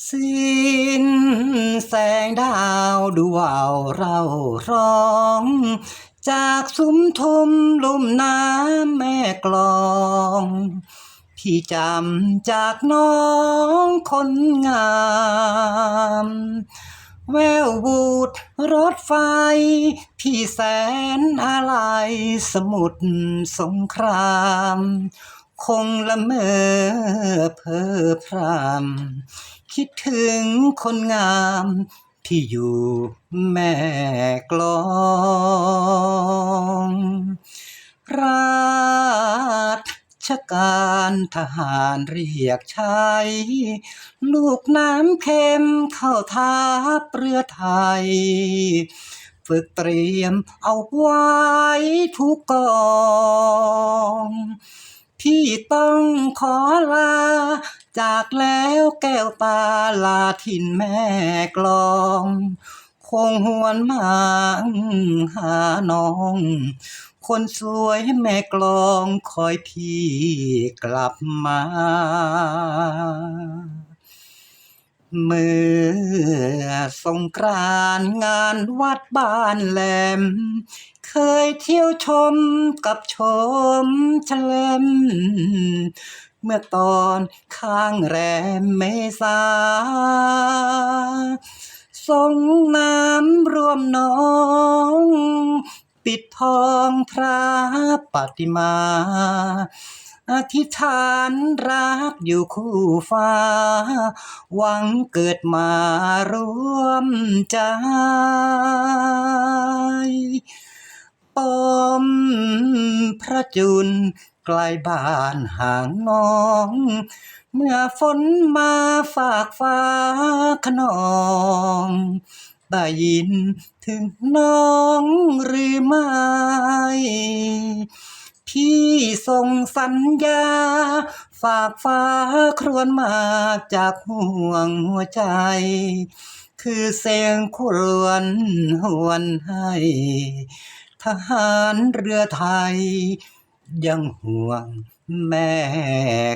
สิ้นแสงดาวดูว่าวเราร้อง จากซุ้มทุมลุ่มน้ำแม่กลอง พี่จำจากน้องคนงามแววบูดรถไฟ พี่แสนอะไรสมุทรสงคราม คงละเมอเพ้อพรำคิดถึงคนงามที่อยู่แม่กลองราชการทหารเรียกใช้ลูกน้ำเค็มเข้าทัพเรือไทย ฝึกเตรียมเอาไว้ทุกกอง พี่ต้องขอลา จากแล้วแก้วตาลาทินแม่กลอง คงหวนมาหาน้อง คนสวยแม่กลองคอยพี่กลับมา เมื่อสงกรานงานวัดบ้านแหลม เคยเที่ยวชมกับชมแชลมเมื่อตอนข้างแรมเมษาสงน้ำรวมน้อง ปิดทองพระปฏิมา อธิษฐานรักอยู่คู่ฟ้า หวังเกิดมารวมใจปมพระจุลใกล้บ้านห่างน้อง เมื่อฝนมาฝากฟ้าขนองได้ยินถึงน้องหรือไม่ พี่ส่งสัญญา ฝากฟ้าครวญมาจากห่วงหัวใจ คือเสียงครวญหวนให้ ทหารเรือไทย ยังห่วงแม่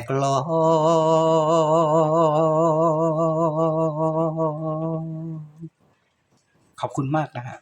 กลองขอบคุณมากนะฮะ